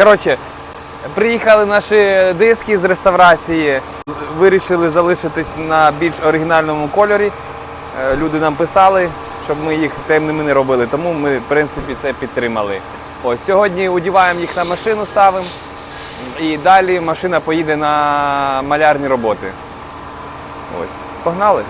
Коротше, приїхали наші диски з реставрації, вирішили залишитись на більш оригінальному кольорі. Е, люди нам писали, щоб ми їх темними не робили, тому ми, в принципі, це підтримали. Ось сьогодні одіваємо їх на машину, ставимо, і далі машина поїде на малярні роботи. Ось, погнали.